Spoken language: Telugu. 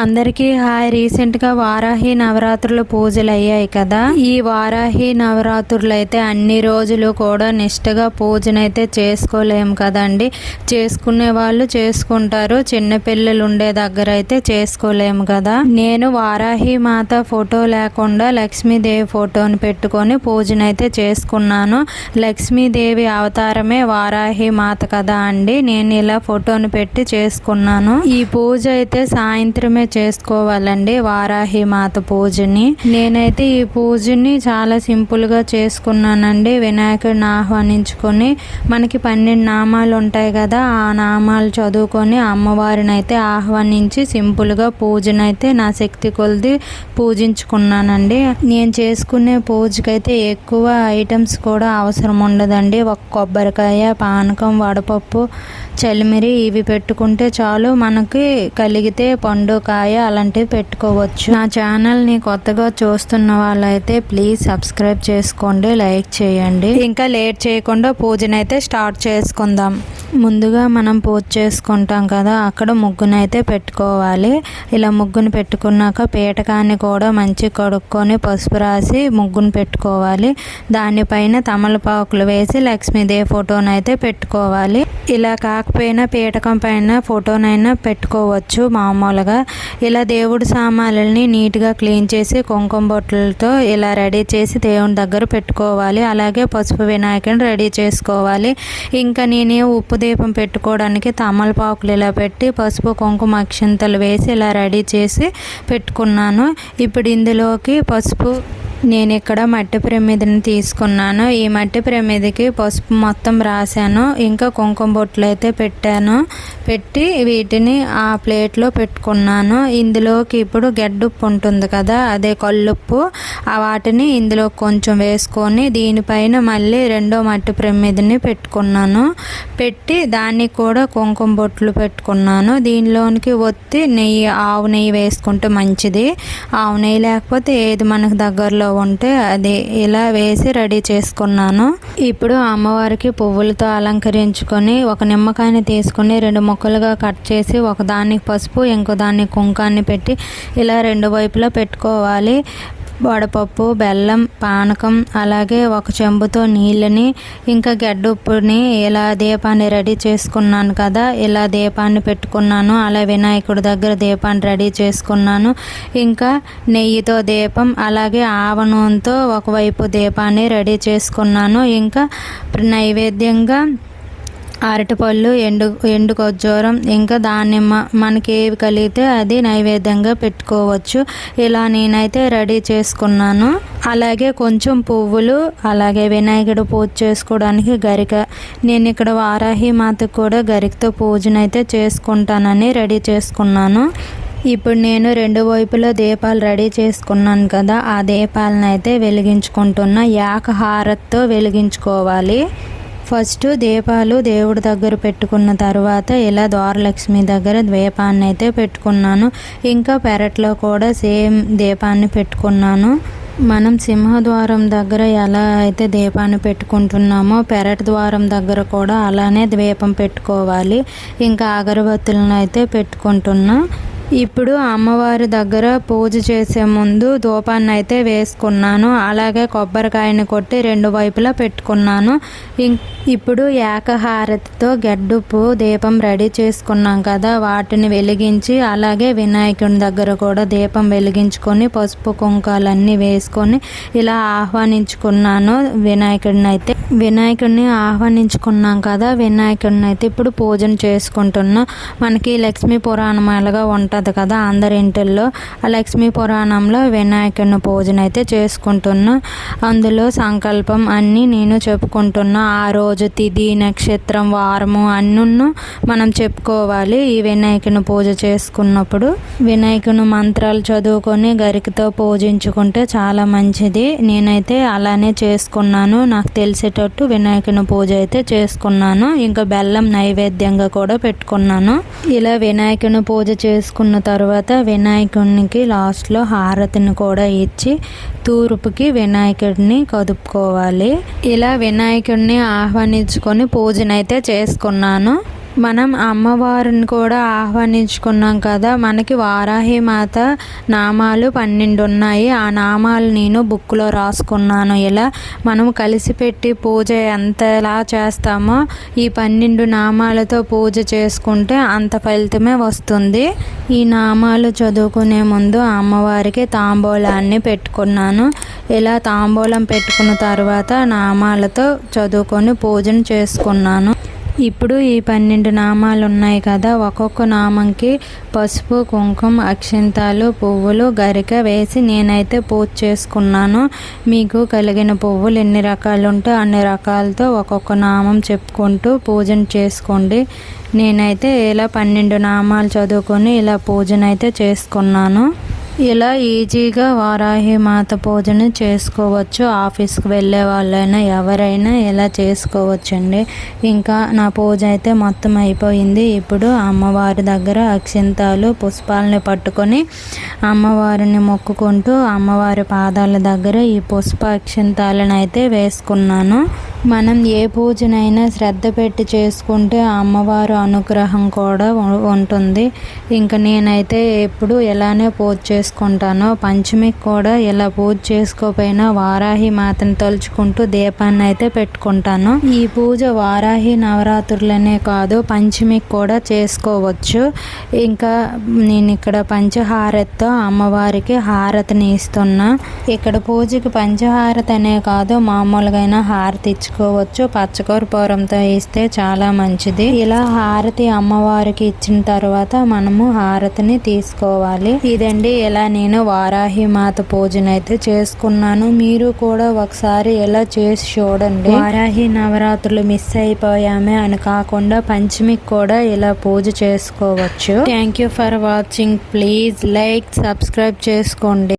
అందరికీ హాయ్. రీసెంట్గా వారాహి నవరాత్రులు పూజలు అయ్యాయి కదా. ఈ వారాహి నవరాత్రులు అయితే అన్ని రోజులు కూడా నిష్టగా పూజనైతే చేసుకోలేము కదండి. చేసుకునే వాళ్ళు చేసుకుంటారు. చిన్నపిల్లలు ఉండే దగ్గర అయితే చేసుకోలేము కదా. నేను వారాహి మాత ఫోటో లేకుండా లక్ష్మీదేవి ఫోటోని పెట్టుకొని పూజనైతే చేసుకున్నాను. లక్ష్మీదేవి అవతారమే వారాహి మాత కదా అండి. నేను ఇలా ఫోటోని పెట్టి చేసుకున్నాను. ఈ పూజ అయితే సాయంత్రమే చేసుకోవాలండి వారాహి మాత పూజని. నేనైతే ఈ పూజని చాలా సింపుల్గా చేసుకున్నానండి. వినాయకుడిని ఆహ్వానించుకొని మనకి పన్నెండు నామాలు ఉంటాయి కదా ఆ నామాలు చదువుకొని అమ్మవారిని అయితే ఆహ్వానించి సింపుల్గా పూజనైతే నా శక్తి కొలిది పూజించుకున్నానండి. నేను చేసుకునే పూజకైతే ఎక్కువ ఐటమ్స్ కూడా అవసరం ఉండదండి. ఒక కొబ్బరికాయ పానకం వడపప్పు చలిమిరి ఇవి పెట్టుకుంటే చాలు మనకి కలిగితే పండు కాయ అలాంటివి పెట్టుకోవచ్చు. నా ఛానల్ని కొత్తగా చూస్తున్న వాళ్ళైతే ప్లీజ్ సబ్స్క్రైబ్ చేసుకోండి లైక్ చేయండి. ఇంకా లేట్ చేయకుండా పూజనైతే స్టార్ట్ చేసుకుందాం. ముందుగా మనం పూజ చేసుకుంటాం కదా అక్కడ ముగ్గునైతే పెట్టుకోవాలి. ఇలా ముగ్గును పెట్టుకున్నాక పీటకాన్ని కూడా మంచి కడుక్కొని పసుపు రాసి ముగ్గును పెట్టుకోవాలి. దానిపైన తమలపాకులు వేసి లక్ష్మీదేవి ఫోటోనైతే పెట్టుకోవాలి. ఇలా కాకపోయినా పీటకం పైన ఫోటోనైనా పెట్టుకోవచ్చు మామూలుగా. ఇలా దేవుడి సామాన్లని నీట్గా క్లీన్ చేసి కుంకుమ బొట్టలతో ఇలా రెడీ చేసి దేవుని దగ్గర పెట్టుకోవాలి. అలాగే పసుపు వినాయకుని రెడీ చేసుకోవాలి. ఇంకా నేను ఉప్పు దీపం పెట్టుకోవడానికి తమలపాకులు ఇలా పెట్టి పసుపు కుంకుమ అక్షింతలు వేసి ఇలా రెడీ చేసి పెట్టుకున్నాను. ఇప్పుడు ఇందులోకి పసుపు నేను ఇక్కడ మట్టి ప్రమిదిని తీసుకున్నాను. ఈ మట్టి ప్రమిదికి పసుపు మొత్తం రాశాను. ఇంకా కుంకుమ బొట్లు అయితే పెట్టాను. పెట్టి వీటిని ఆ ప్లేట్లో పెట్టుకున్నాను. ఇందులోకి ఇప్పుడు గడ్డుప్పు ఉంటుంది కదా అదే కల్లుప్పు ఆ వాటిని ఇందులో కొంచెం వేసుకొని దీనిపైన మళ్ళీ రెండో మట్టి ప్రమిదిని పెట్టుకున్నాను. పెట్టి దాన్ని కూడా కుంకుమ బొట్లు పెట్టుకున్నాను. దీనిలోనికి ఒత్తి నెయ్యి ఆవు నెయ్యి వేసుకుంటే మంచిది. ఆవు నెయ్యి లేకపోతే ఏది మనకు దగ్గరలో ఉంటే అది ఇలా వేసి రెడీ చేసుకున్నాను. ఇప్పుడు అమ్మవారికి పువ్వులతో అలంకరించుకొని ఒక నిమ్మకాయని తీసుకొని రెండు ముక్కలుగా కట్ చేసి ఒక దానికి పసుపు ఇంకో దానికి కుంకాన్ని పెట్టి ఇలా రెండు వైపులా పెట్టుకోవాలి. వడపప్పు బెల్లం పానకం అలాగే ఒక చెంబుతో నీళ్ళని ఇంకా గడ్డుప్పుని ఇలా దీపాన్ని రెడీ చేసుకున్నాను కదా ఇలా దీపాన్ని పెట్టుకున్నాను అలా వినాయకుడి దగ్గర దీపాన్ని రెడీ చేసుకున్నాను. ఇంకా నెయ్యితో దీపం అలాగే ఆవ నూనెతో ఒకవైపు దీపాన్ని రెడీ చేసుకున్నాను. ఇంకా నైవేద్యంగా అరటిపళ్ళు ఎండు ఎండు ఖర్జూరం ఇంకా దానిమ్మ మనకి ఏవి కలిగితే అది నైవేద్యంగా పెట్టుకోవచ్చు. ఇలా నేనైతే రెడీ చేసుకున్నాను. అలాగే కొంచెం పువ్వులు అలాగే వినాయకుడు పూజ చేసుకోవడానికి గరిక. నేను ఇక్కడ వారాహి మాతకు కూడా గరికతో పూజనైతే చేసుకుంటానని రెడీ చేసుకున్నాను. ఇప్పుడు నేను రెండు వైపులా దీపాలు రెడీ చేసుకున్నాను కదా ఆ దీపాలను అయితే వెలిగించుకుంటున్నా. యాక హారత్తో వెలిగించుకోవాలి. ఫస్ట్ దీపాలు దేవుడి దగ్గర పెట్టుకున్న తర్వాత ఇలా ద్వారలక్ష్మి దగ్గర దీపాన్ని అయితే పెట్టుకున్నాను. ఇంకా పెరట్లో కూడా సేమ్ దీపాన్ని పెట్టుకున్నాను. మనం సింహద్వారం దగ్గర ఎలా అయితే దీపాన్ని పెట్టుకుంటున్నామో పెరటి ద్వారం దగ్గర కూడా అలానే ద్వీపం పెట్టుకోవాలి. ఇంకా అగరబత్తులను అయితే పెట్టుకుంటున్నా. ఇప్పుడు అమ్మవారి దగ్గర పూజ చేసే ముందు ధూపాన్ని అయితే వేసుకున్నాను. అలాగే కొబ్బరికాయని కొట్టి రెండు వైపులా పెట్టుకున్నాను. ఇప్పుడు ఏకహారతితో గడ్డుపు దీపం రెడీ చేసుకున్నాం కదా వాటిని వెలిగించి అలాగే వినాయకుని దగ్గర కూడా దీపం వెలిగించుకొని పసుపు కుంకాలన్నీ వేసుకొని ఇలా ఆహ్వానించుకున్నాను. వినాయకుడిని అయితే వినాయకుడిని ఆహ్వానించుకున్నాం కదా వినాయకుడిని అయితే ఇప్పుడు పూజను చేసుకుంటున్నాం. మనకి లక్ష్మీ పురాణం ఎలాగా ఉంటుంది కదా అందరి ఇంటిల్లో. ఆ లక్ష్మీ పురాణంలో వినాయకుడిని పూజన అయితే చేసుకుంటున్నా. అందులో సంకల్పం అన్నీ నేను చెప్పుకుంటున్నా. ఆ రోజు తిది నక్షత్రం వారము అన్నును మనం చెప్పుకోవాలి ఈ వినాయకుని పూజ చేసుకున్నప్పుడు. వినాయకుని మంత్రాలు చదువుకొని గరికతో పూజించుకుంటే చాలా మంచిది. నేనైతే అలానే చేసుకున్నాను. నాకు తెలిసేటట్టు వినాయకుని పూజ అయితే చేసుకున్నాను. ఇంకా బెల్లం నైవేద్యంగా కూడా పెట్టుకున్నాను. ఇలా వినాయకుని పూజ చేసుకున్న చేసుకున్న తర్వాత వినాయకునికి లాస్ట్లో హారతిని కూడా ఇచ్చి తూర్పుకి వినాయకుడిని కదుపుకోవాలి. ఇలా వినాయకుడిని ఆహ్వానించుకొని పూజనైతే చేసుకున్నాను. మనం అమ్మవారిని కూడా ఆహ్వానించుకున్నాం కదా. మనకి వారాహి మాత నామాలు పన్నెండు ఉన్నాయి ఆ నామాలు నేను బుక్లో రాసుకున్నాను. ఇలా మనం కలిసి పెట్టి పూజ ఎంతలా చేస్తామో ఈ పన్నెండు నామాలతో పూజ చేసుకుంటే అంత ఫలితమే వస్తుంది. ఈ నామాలు చదువుకునే ముందు అమ్మవారికి తాంబూలాన్ని పెట్టుకున్నాను. ఇలా తాంబూలం పెట్టుకున్న తర్వాత నామాలతో చదువుకొని పూజను చేసుకున్నాను. ఇప్పుడు ఈ పన్నెండు నామాలు ఉన్నాయి కదా. ఒక్కొక్క నామంకి పసుపు కుంకుమ అక్షింతాలు పువ్వులు గరిక వేసి నేనైతే పూజ చేసుకున్నాను. మీకు కలిగిన పువ్వులు ఎన్ని రకాలు ఉంటే అన్ని రకాలతో ఒక్కొక్క నామం చెప్పుకుంటూ పూజను చేసుకోండి. నేనైతే ఇలా పన్నెండు నామాలు చదువుకొని ఇలా పూజనైతే చేసుకున్నాను. ఇలా ఈజీగా వారాహి మాత పూజను చేసుకోవచ్చు. ఆఫీస్కి వెళ్ళే వాళ్ళైనా ఎవరైనా ఇలా చేసుకోవచ్చండి. ఇంకా నా పూజ అయితే మొత్తం అయిపోయింది. ఇప్పుడు అమ్మవారి దగ్గర అక్షింతాలు పుష్పాలని పట్టుకొని అమ్మవారిని మొక్కుకుంటూ అమ్మవారి పాదాల దగ్గర ఈ పుష్ప అక్షింతాలను అయితే వేసుకున్నాను. మనం ఏ పూజనైనా శ్రద్ధ పెట్టి చేసుకుంటే అమ్మవారు అనుగ్రహం కూడా ఉంటుంది. ఇంకా నేనైతే ఎప్పుడు ఎలానే పూజ చేసుకుంటాను పంచమికి కూడా ఇలా పూజ చేసుకోపోయినా వారాహి మాతను తలుచుకుంటూ దీపాన్ని అయితే పెట్టుకుంటాను. ఈ పూజ వారాహి నవరాత్రులనే కాదు పంచమికి కూడా చేసుకోవచ్చు. ఇంకా నేను ఇక్కడ పంచహారతితో అమ్మవారికి హారతిని ఇస్తున్నా. ఇక్కడ పూజకి పంచహారతి అనే కాదు మామూలుగా హారతి ఇచ్చుకోవచ్చు. పచ్చకూరపూరంతో ఇస్తే చాలా మంచిది. ఇలా హారతి అమ్మవారికి ఇచ్చిన తర్వాత మనము హారతిని తీసుకోవాలి. ఇదండి ఇలా నేను వారాహి మాత పూజనైతే చేసుకున్నాను. మీరు కూడా ఒకసారి ఇలా చేసి చూడండి. వారాహి నవరాత్రులు మిస్ అయిపోయామే అని కాకుండా పంచమికి కూడా ఇలా పూజ చేసుకోవచ్చు. Thank you for watching please like subscribe చేసుకోండి.